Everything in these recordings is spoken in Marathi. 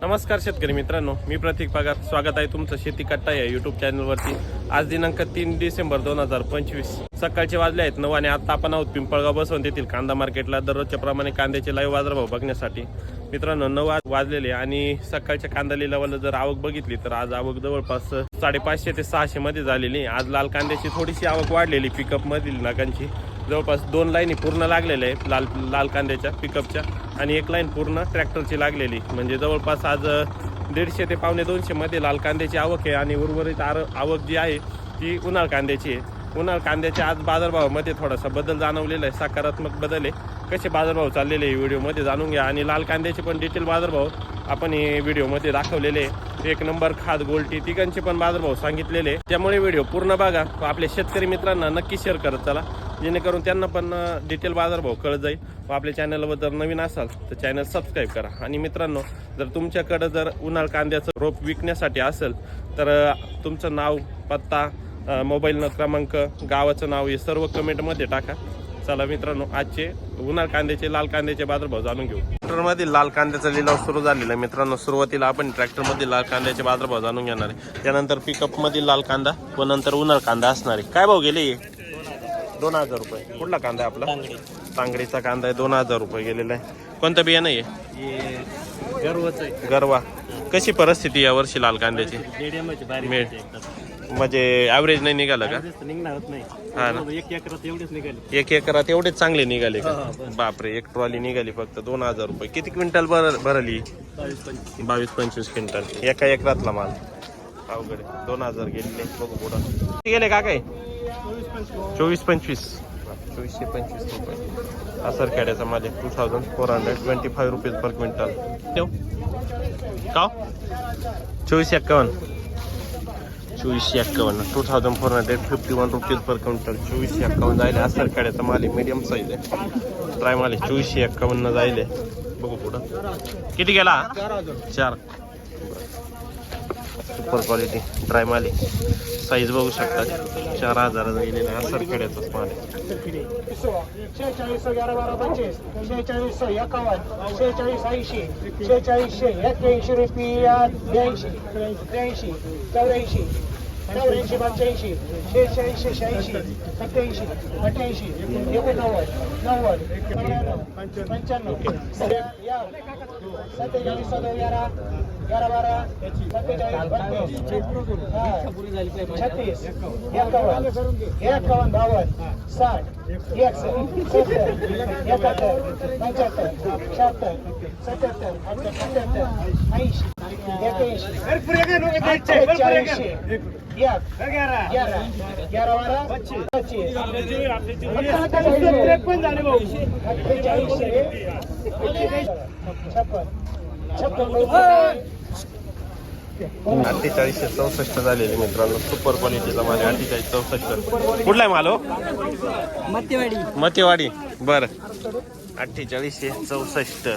नमस्कार शेतकरी मित्रांनो मी प्रतीक पगार. स्वागत आहे तुमचं शेती कट्टा या युट्यूब चॅनलवरती आज दिनांक तीन डिसेंबर दोन हजार पंचवीस. सकाळचे वाजले आहेत. नऊ आणि आता आपण आहोत पिंपळगाव बसवून येथील कांदा मार्केटला. दररोजच्या प्रमाणे कांद्याचे लाईव्ह बाजारभाव बघण्यासाठी. मित्रांनो नऊ आज वाजलेले आणि सकाळच्या कांदा लिलावाला जर आवक बघितली तर आज आवक जवळपास साडेपाचशे ते सहाशे मध्ये झालेली आज लाल कांद्याची थोडीशी आवक वाढलेली पिकअप मधील नागांची. जवळपास दोन लाईनी पूर्ण लागलेल्या आहे लाल लाल कांद्याच्या पिकअपच्या आणि एक लाईन पूर्ण ट्रॅक्टरची लागलेली. म्हणजे जवळपास आज दीडशे ते पावणे दोनशेमध्ये लाल कांद्याची आवक आहे आणि उर्वरित आर आवक जी आहे ती उन्हाळ कांद्याची आहे. उन्हाळ कांद्याच्या आज बाजारभावामध्ये थोडासा बदल जाणवलेला आहे सकारात्मक बदल आहे. कसे बाजारभाव चाललेले आहे व्हिडिओमध्ये जाणून घ्या. आणि लाल कांद्याचे पण डिटेल बाजारभाव आपण हे व्हिडिओमध्ये दाखवलेले आहे. एक नंबर खाद गोल्टी तिघांचे पण बाजारभाव सांगितलेले त्यामुळे व्हिडिओ पूर्ण बघा. आपल्या शेतकरी मित्रांना नक्की शेअर करत चला. जेणेकरून त्यांना पण डिटेल बाजारभाव कळत जाईल. व आपल्या चॅनलवर जर नवीन असाल तर चॅनल सबस्क्राईब करा. आणि मित्रांनो जर तुमच्याकडं जर उन्हाळ कांद्याचं रोप विकण्यासाठी असेल तर तुमचं नाव पत्ता मोबाईल क्रमांक गावाचं नाव हे सर्व कमेंटमध्ये टाका. चला मित्रांनो आजचे उन्हाळ कांद्याचे लाल कांद्याचे बाजारभाव जाणून घेऊ. ट्रॅक्टरमधील लाल कांद्याचा लिलाव सुरू झालेला आहे. मित्रांनो सुरुवातीला आपण ट्रॅक्टरमधील लाल कांद्याचे बाजारभाव जाणून घेणार आहे. त्यानंतर पिकअपमधील लाल कांदा व नंतर उन्हाळ कांदा असणार आहे. काय भाव गेले हे? दोन हजार रुपये. कुठला कांदा आहे आपला? तांगडीचा कांदा आहे दोन हजार रुपये गेलेला आहे. कोणतं बियाणं आहे. गरवा. कशी परिस्थिती या वर्षी लाल कांद्याची. म्हणजे ऍव्हरेज नाही निघालं का? नाही. हा ना. एक एकरात एवढेच चांगले निघाले का. बापरे एक ट्रॉली निघाली फक्त दोन हजार रुपये. किती क्विंटल भर भरली? बावीस पंचवीस. क्विंटल. एका एकरातला माल. अवघड आहे. दोन हजार गेलेले. बघू पुढं. किती गेले का काय चोवीस पंचवीस. चोवीसशे पंचवीस रुपये. असर खेड्याचा माल two thousand four hundred twenty five rupees per quintal देऊ का चोवीस एक्कावन्न. चोवीसशे एक्कावन्न. Two thousand four hundred fifty one rupees per quintal चोवीसशे एक्कावन्न जायले. असर खेड्याचा माल आहे. मीडियम साईज आहे. ड्राय माल आहे. चोवीसशे एक्कावन्न जायले. बघू पुढं. किती गेला? चार सुपर क्वालिटी ड्राय माल आहे. साईज बघू शकता चार हजार गेलेला आहे असर खेड्याचाच माल शेहेचाळीस अकरा बारा पंचवीस शेहेचाळीस एकावन्न शेहेचाळीस ऐंशी शेहेचाळीसशे एक्क्याऐंशी रुपया ब्याऐंशी त्र्याऐंशी चौऱ्याऐंशी चौऱ्याऐंशी पंच्याऐंशी शेहेचाळीसशे शहाऐंशी सत्याऐंशी अठ्ठ्याऐंशी एकोणनव्वद नव्वद पंच्याण्णव या. सत्तेचाळीस सदो यारा यारा बारा सत्तेचाळीस बत्तीस छत्तीस एकावन्न एकावन्न बावन्न साठ एकसष्ट सत्तर एकाहत्तर पंच्याहत्तर शहात्तर सत्याहत्तर सत्याहत्तर ऐंशी एक्याऐंशी एक पच्चीस छप्पन अठ्ठेचाळीसशे चौसष्ट झालेले मित्रांनो. सुपर क्वालिटीचा माल अठ्ठेचाळीस चौसष्ट. कुठला आहे माल हो? मत्यवाडी मतेवाडी. बरं. अठ्ठेचाळीसशे चौसष्ट.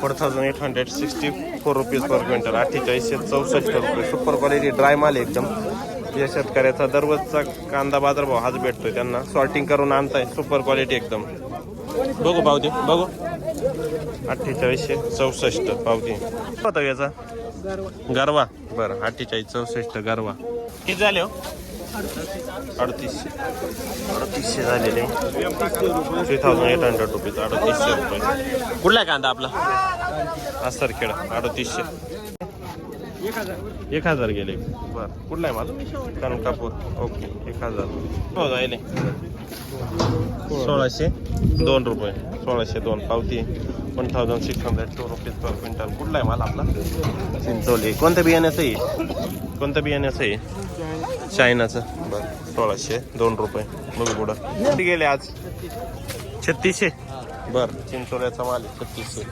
Four thousand eight hundred sixty four rupees per quintal अठ्ठेचाळीसशे चौसष्ट रुपये. सुपर क्वालिटी ड्राय माल एकदम. या शेतकऱ्याचा दररोजचा कांदा बाजारभाव हाच भेटतोय त्यांना. सॉर्टिंग करून आणताय. सुपर क्वालिटी एकदम. बघू पावती बघू. अठ्ठेचाळीसशे चौसष्ट पावती. होता याचा. गरवा. बरं अठ्ठेचाळीस चौसष्ट गरवा. किती झाले हो? अडतीसशे. अडतीसशे झालेले. Three thousand eight hundred rupees अडतीसशे रुपये. कुठला कांदा आपला? असर खेळ अडतीसशे. एक हजार. गेले. बर. कुठला आहे मला कनकापूर ओके एक हजार. हो जायले सोळाशे दोन रुपये. सोळाशे दोन पावती. One thousand six hundred two rupees per quintal कुठला आहे माल आपला? चिंचोली. कोणत्या बियाण्याचं आहे कोणत्या बियाण्याचं आहे चायनाचं. बरं. सोळाशे दोन रुपये. बघू पुढं. किती गेले आज? छत्तीसशे. बरं. चिंचोल्याचा माल आहे छत्तीसशे.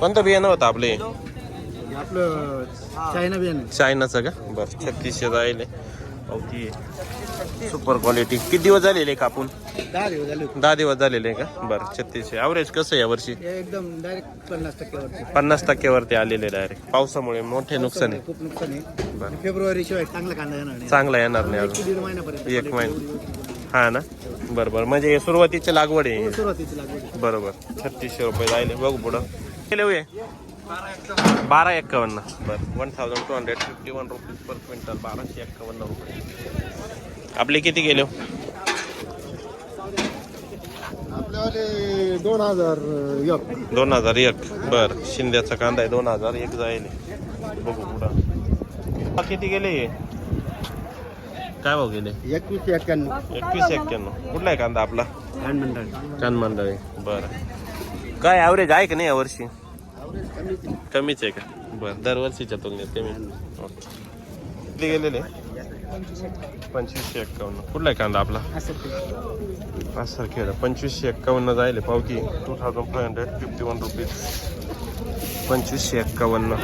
कोणतं बियाणं होतं आपले आपलं चायना बियाणे. चायनाचं का? बरं छत्तीसशे पावती सुपर क्वालिटी किती दिवस झालेले कापून? दहा दिवस झाले दहा दिवस झालेले का? बरं छत्तीसशे. ॲव्हरेज कसं आहे यावर्षी एकदम डायरेक्ट पन्नास टक्क्यावरती. पन्नास टक्क्यावरती आलेले डायरेक्ट पावसामुळे मोठे नुकसान आहे. खूप नुकसान आहे. बरं. फेब्रुवारी शिवाय चांगला कांदा येणार नाही. चांगला येणार नाही एक ते अजून दीड महिन्यापर्यंत एक महिना. हा ना? बरं बरं. म्हणजे हे सुरुवातीची लागवड आहे. सुरुवातीची लागवड बरोबर. छत्तीसशे रुपये जायले बघू पुढं. केले होय बारा एक्कावन्न. बरं one thousand two hundred fifty one rupees per quintal बाराशे एक्कावन्न रुपये आपले किती गेले? हो? दोन हजार एक. दोन हजार एक. बर शिंद्याचा कांदा आहे दोन हजार एक जाईल बघू पुढं. हा, किती गेले? हे? काय भाव गेले? एकवीस एक्क्याण्णव. एकवीस एक्क्याण्णव. कुठला आहे कांदा आपला? लहान मंडळ. कान मंडळी बरं. काय ॲव्हरेज आहे का नाही यावर्षी कमीच आहे का? बरं दरवर्षीच्या तुलनेत कमी. ओके. किती गेलेले? पंचवीसशे एक्कावन्न. कुठला आहे कांदा आपला? असं खेळ पंचवीसशे एक्कावन्न जायले पावती two thousand five hundred fifty one rupees पंचवीसशे एक्कावन्न.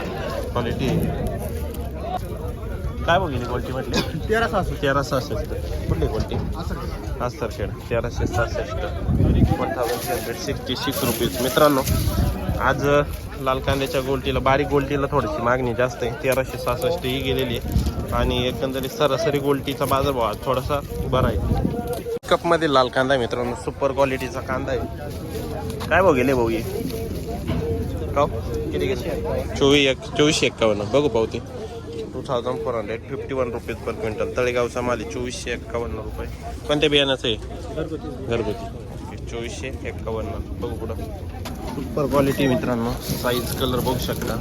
क्वालिटी काय बघितली क्वालिटी म्हटली? तेरा सहासष्ट. तेरा सहासष्ट. कुठली क्वालिटी सर खेळ तेराशे सहासष्ट. One thousand three hundred sixty six rupees मित्रांनो आज लाल कांद्याच्या गोल्टीला बारीक गोल्टीला थोडीशी मागणी जास्त आहे. तेराशे सहासष्ट ही गेलेली आहे. आणि एकंदरीत सरासरी गोल्टीचा बाजारभाव थोडासा बरा आहे कपमध्ये लाल कांदा मित्रांनो. सुपर क्वालिटीचा कांदा आहे. काय भाऊ गेले भाऊ का किती गेले चोवीस एक चोवीसशे एक्कावन्न. बघू पावती two thousand four hundred fifty one rupees per quintal तळेगावचा माल आहे चोवीसशे एक्कावन्न रुपये. कोणत्या बियाण्याचं आहे? घरगुती. चोवीसशे एक्कावन्न. बघू पुढं. सुपर क्वालिटी मित्रांनो. साईज कलर बघू शकता.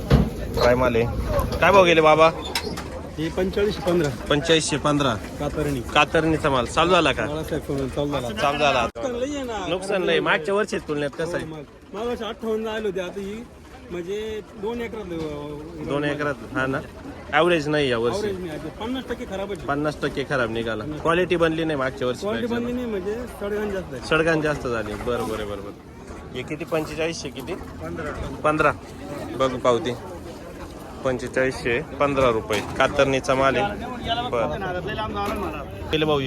काय माल आहे. काय भाव गेले बाबा? ही पंचेचाळीस पंधरा. पंच्याऐंशी पंधरा. कातरणी. कातरणीचा माल. चालू झाला का? चालू झाला. नुकसान लय मागच्या वर्षीच तुलनेत कसं आहे? मला अठ्ठावन्न आले होते. आता ही म्हणजे दोन एकरात दोन एकरात. हा ना. ॲव्हरेज नाही या वर्षी. पन्नास टक्के खराब पन्नास टक्के खराब निघाला. क्वालिटी बनली नाही मागच्या क्वालिटी वर्षी बनली नाही म्हणजे सडगण जास्त सडगान जास्त झाली. बरं बरं बरं बरं हे किती? पंचेचाळीसशे किती? पंधरा. पंधरा. बघू पावती. पंचेचाळीसशे पंधरा रुपये. कातरणीचा माल आहे. बरं. केले भाऊ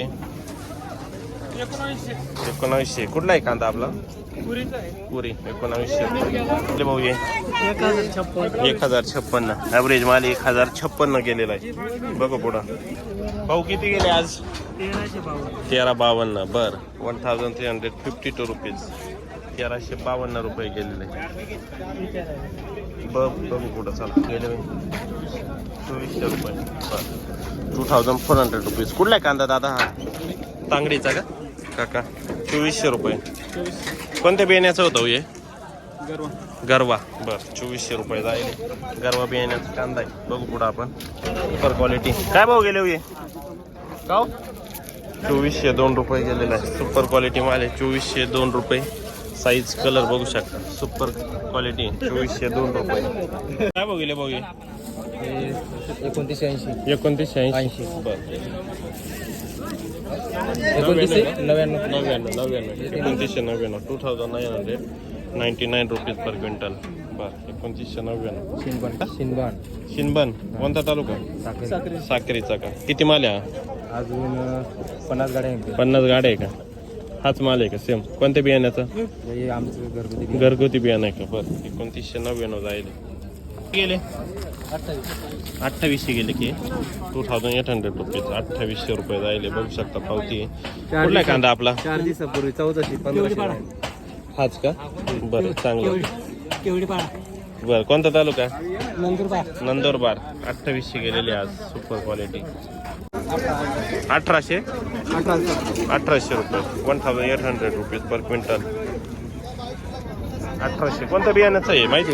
एकोणावीसशे. कुठला आहे कांदा आपला? पुरी. एकोणावीसशे. भाऊ एक हजार छप्पन्न ॲव्हरेज माल एक हजार छप्पन्न गेलेला आहे. बघू पुढं. भाऊ किती गेले आज? तेरा बावन्न. बर. One thousand three hundred fifty two rupees तेराशे बावन्न रुपये गेलेले. बघ कुठं चला गेले. चोवीसशे रुपये. बर. Two thousand four hundred rupees कुठला कांदा दादा हा? तांगडीचा का? काका चोवीसशे रुपये. कोणत्या बियाण्याचं होतं हो हे? गरवा. गरवा. बर चोवीसशे रुपये जाईल गरवा बियाण्याचा कांदा आहे. बघू पुढं आपण. सुपर क्वालिटी काय भाव गेले हो हे? का चोवीसशे दोन रुपये गेलेला आहे. सुपर क्वालिटी माल आहे. चोवीसशे दोन रुपये. साईज कलर बघू शकता. सुपर क्वालिटी चोवीसशे दोन रुपये. काय भाऊ हे? एकोणतीसशे ऐंशी. एकोणतीसशे ऐंशी. बर. एकोणतीसशे? नव्याण्णव. नव्याण्णव. नव्याण्णव. एकोणतीसशे नव्याण्णव. Two thousand nine hundred ninety nine rupees per quintal बर. एकोणतीसशे नव्याण्णव. शिनबान. शिनबान. शिनबन. कोणता तालुका? साखरे साखरीचा का? किती माल आहे हा? अजून पन्नास गाड्या पन्नास गाड्या आहे का? हाच माल आहे का? सेम कोणत्या बियाण्याचा? हे आमचं घरगुती घरगुती बियाणं आहे का? बरं. एकोणतीसशे नव्याण्णव जाईल गेले. अठ्ठावीसशे गेले की. Two thousand eight hundred rupees अठ्ठावीसशे रुपये जायले बघू शकता पावती. कुठला आहे कांदा आपला? चार दिवसापूर्वी चौदाशे पंधराशे हाच का? बरं चांगलं. पाडा? बरं कोणता तालुका? नंतर नंदुरबार. अठ्ठावीसशे गेलेले आज. सुपर क्वालिटी अठराशे? अठरा अठराशे. रुपये. One thousand eight hundred rupees per quintal अठराशे. कोणत्या बियाण्याचं आहे माहिती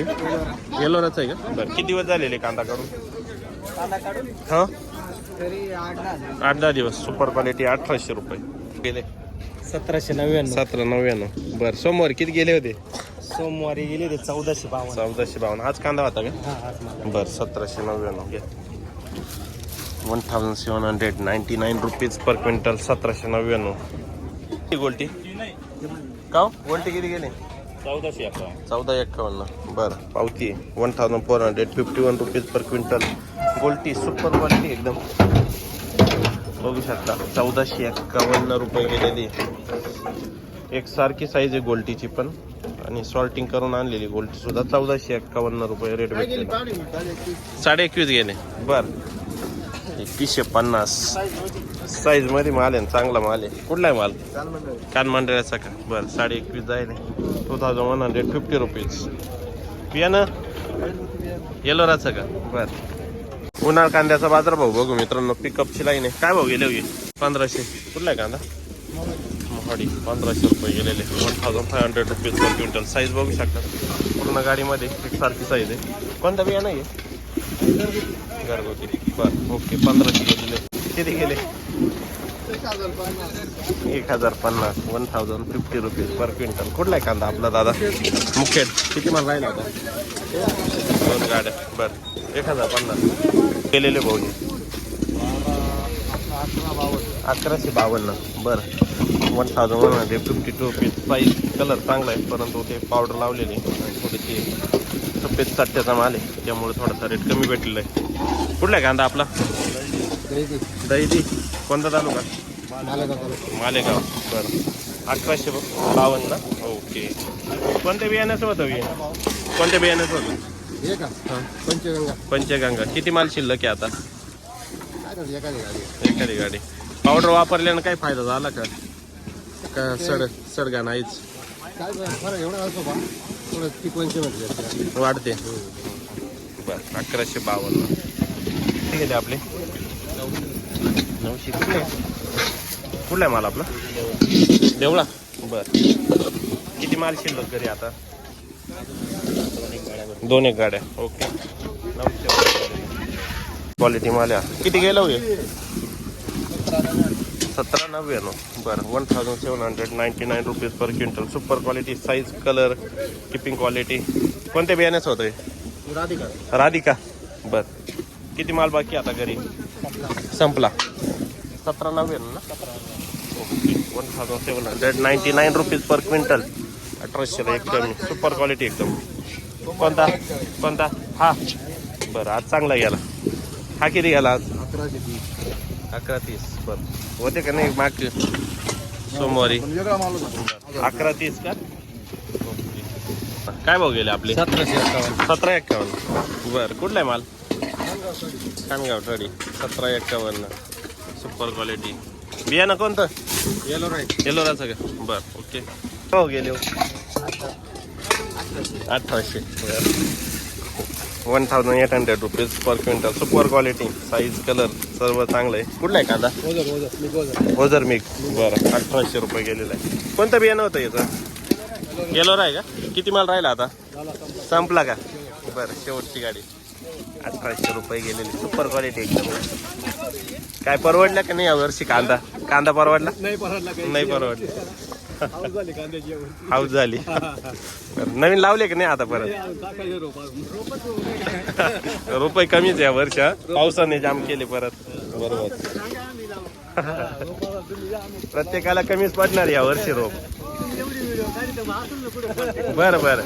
येलोराचं आहे का? बरं किती दिवस झालेले कांदा काढून? हां? तरी आठ दहा दिवस. सुपर क्वालिटी अठराशे रुपये. गेले. सतराशे नव्याण्णव. सतरा नव्याण्णव. बरं सोमवार किती गेले होते? सोमवारी गेले ते चौदाशे बावन्न. चौदाशे बावन्न. आज कांदा होता का? हा बरं सतराशे नव्याण्णव. घ्या. One thousand seven hundred ninety nine rupees per quintal सतराशे नव्याण्णव. गोल्टी? का? गोल्टी किती गेली? चौदाशे चौदा एक्कावन्न. बरं. पावती. One thousand four hundred fifty one rupees per quintal गोल्टी super quality एकदम. बघू शकता चौदाशे एक्कावन्न रुपये गेलेली. एक सारखी साईज आहे गोल्टीची पण. आणि सॉल्टिंग करून आणलेली गोल्टी सुद्धा चौदाशे एक्कावन्न रुपये रेट भेटलेला. साडे एकवीस गेले. बर. एकवीसशे पन्नास. साईजमध्ये माल आहे ना, चांगला माल आहे. कुठला आहे माल? कान मंडळाचा का? बरं साडे एकवीस जाईल two thousand one hundred fifty rupees बियाणं येलोराचं का? बरं. उन्हाळ कांद्याचा बाजार भाऊ बघू मित्रांनो पिकअपची लाईन आहे. काय भाऊ गेले होते पंधराशे. कुठला आहे कांदा? मोहाडी. पंधराशे रुपये गेलेले. One thousand five hundred rupees per quintal size बघू शकता. पूर्ण गाडीमध्ये एकसारखी साईज आहे. कोणता बियाणं आहे? घरगुती बरं ओके पंधराशे दिले. किती गेले? एक हजार पन्नास one thousand fifty rupees per quintal कुठला आहे कांदा आपला दादा? मुखेड. किती मला राहिला होता दोन गाड्या. बरं एक हजार पन्नास. केलेले भाऊजी? अकराशे बावन्न. बरं. One thousand one hundred fifty two rupees price colour चांगला आहे परंतु ते पावडर लावलेली. थोडीशी सफेद सट्ट्याचा माल आहे त्यामुळे थोडासा रेट कमी भेटलेला आहे. कुठला आहे कांदा आपला? दहीदी. कोणता तालुका? मालेगाव बरं. अकराशे बावन्न ओके. कोणत्या बियाण्याचं होतं बियाणं? कोणत्या बियाण्याचं होतं पंचगंगा. पंचगंगा. किती माल शिल्लक आहे आता? एखादी गाडी पावडर वापरल्यानं काय फायदा झाला का? सड सडगा नाहीच? एवढा वाढते. बरं अकराशे बावन्न. ठीक आहे ते आपले? नऊशे कुठले कुठला आहे माल आपला? देवळा. बर. किती माल शिल्लक घरी आता? दोन एक गाड्या. ओके. क्वालिटी माल्या किती गेलं हो हे? सतरा नव्याण्णव. बरं one thousand seven hundred ninety nine rupees per quintal super quality size colour keeping quality कोणत्या बियाण्याचं होतं हे राधिका. राधिका. बर. किती माल बाकी आता घरी? संपला. सतरा नव्याण्णव ना? Okay. One thousand seven hundred ninety nine rupees per quintal अठराशेला एक कमी. सुपर क्वालिटी एकदम. कोणता? कोणता? हा. बरं आज चांगला गेला. हा किती गेला आज? अकराशे अकरा तीस बरं. होते का नाही माग सोमवारी. अकरा तीस का. काय भाव गेले आपले? सतराशे एक्कावन्न सतरा एक्कावन्न बरं कुठला आहे माल? खानगाव टडी सतरा एक्कावन्न सुपर क्वालिटी बियाणं कोणतं? येलो राईट येलोराचं का बरं ओके. हो गेले हो? अठराशे. One thousand eight hundred rupees per quintal super quality size colour सर्व चांगलं आहे. कुठला आहे कांदा? ओझर ओझर मी ओझर. ओझर मिक्स. बरं अठराशे रुपये गेलेलं आहे. कोणतं बियाणं होतं याचं? येलोर आहे का? किती माल राहिला आता? संपला का? बरं शेवटची गाडी. अठराशे रुपये गेलेली. सुपर क्वालिटी एकदम. काय परवडलं का नाही यावर्षी कांदा? कांदा परवडला? नाही परवडला नाही परवडला. हाऊस झाली बरं, नवीन लावले का नाही आता परत? रोपा रुपये कमीच आहे वर्ष. पावसाने जाम केले परत. बरोबर. प्रत्येकाला कमीच पडणार या वर्षी रोप. बरं बरं.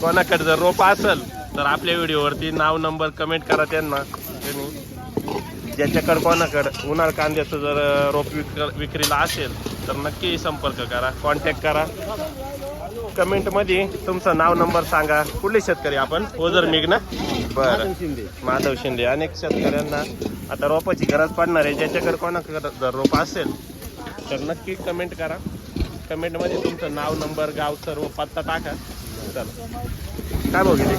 कोणाकडे जर रोप असेल तर आपल्या व्हिडिओवरती नाव नंबर कमेंट करा त्यांना. त्यांनी ज्याच्याकडे कोणाकडे उन्हाळ कांद्याचं जर रोप विक विक्रीला असेल तर नक्की संपर्क करा कॉन्टॅक्ट करा. कमेंटमध्ये तुमचं नाव नंबर सांगा. कुठले शेतकरी आपण? ओझर मिग ना? बरं. माधव शिंदे. अनेक शेतकऱ्यांना आता रोपाची गरज पडणार आहे. ज्याच्याकडे कोणाकडे जर रोप असेल तर नक्की कमेंट करा. कमेंटमध्ये तुमचं नाव नंबर गाव सर्व पत्ता टाका. चला. काय गेले?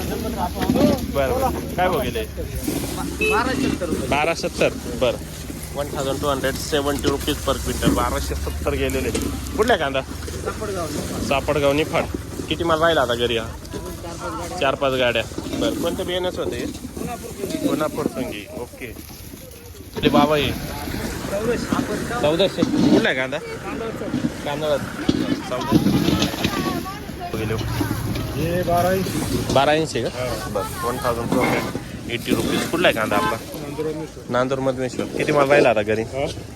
बरं बरं. काय गेले? बारा सत्तर. बरं. One thousand two hundred seventy rupees per quintal बाराशे सत्तर गेलेले. कुठल्या कांदा? सापडगाव निफाड किती माल राहिला आता घरी? हा चार पाच गाड्या. बरं कोणत्या बियाण्याच होते? कोल्हापूर संगी. ओके. आपले बाबा ये चौदाशे. कुठला आहे कांदा? कांदा. चौदाशे. हे बारा ऐंशी बारा ऐंशी का बरं one thousand two hundred eighty rupees कुठला आहे कांदा आपला? नांदूर मधमेश्वर किती माल राहिला आता घरी?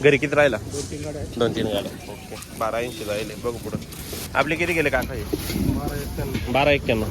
घरी किती राहिला? दोन तीन गाड्या दोन तीन गाड्या. ओके. बारा ऐंशी राहिले. बघू पुढं. आपले किती गेले काका बारा एक्क्याण्णव